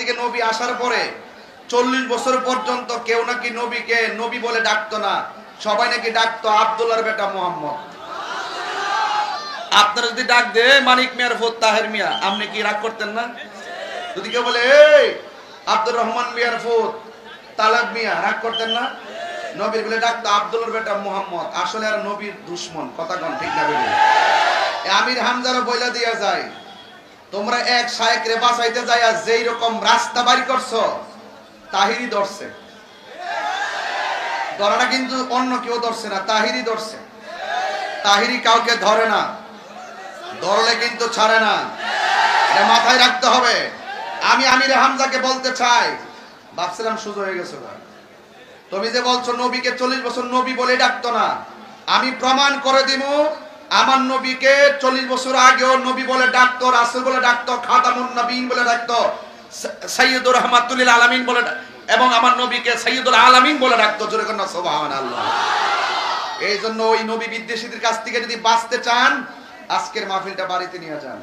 থেকে নবী আসার পরে চল্লিশ বছর পর্যন্ত কেউ নাকি নবীকে নবী বলে ডাকতো না। সবাই নাকি ডাকতো আব্দুল্লাহর বেটা মোহাম্মদ। আপনারা যদি ডাক দে, মানিক মিয়ার ফোর তাহের মিয়া, আপনি কি রাগ করতেন না? যদি কেউ বলে, এই, আব্দুর রহমান মিয়ার ফোর তালাব মিয়া রাগ করতেন না? নবীর বলে ডাকতো আব্দুল্লাহর বেটা মোহাম্মদ। আসলে আর নবীর দুশ্মন। কথা কন ঠিক না আমির হামজারও বইলা দিয়া যায়। তোমরা এক শায়েক রে বাঁচাইতে আর যেই রকম রাস্তা বাড়ি করছ তাহিরি ধরছে। ধরাটা কিন্তু অন্য কেউ ধরছে না তাহিরি ধরছে। তাহিরি কাউকে ধরে না, ধরলে কিন্তু ছাড়ে না। এটা মাথায় রাখতে হবে। আমি আমির হামজাকে বলতে চাই, ভাবছিলাম সুযোগ হয়ে গেছে ভাই। তুমি যে বলছো নবীকে চল্লিশ বছর নবী বলে ডাকতো না, আমি প্রমাণ করে দিব আমার নবীকে চল্লিশ বছর আগেও নবী বলে ডাকতো, রাসুল বলে ডাকতো, খাতামুন নবীন বলে ডাকতো সৈয়দুর রহমাতুল আলামিন বলে এবং আমার নবীকে সৈয়দুল আলামিন বলে ডাকতো, জোরে কন্যা আল্লাহ এই জন্য ওই নবী বিদ্বেষীদের কাছ থেকে যদি বাঁচতে চান, আজকের মাহফিলটা বাড়িতে নিয়ে যান।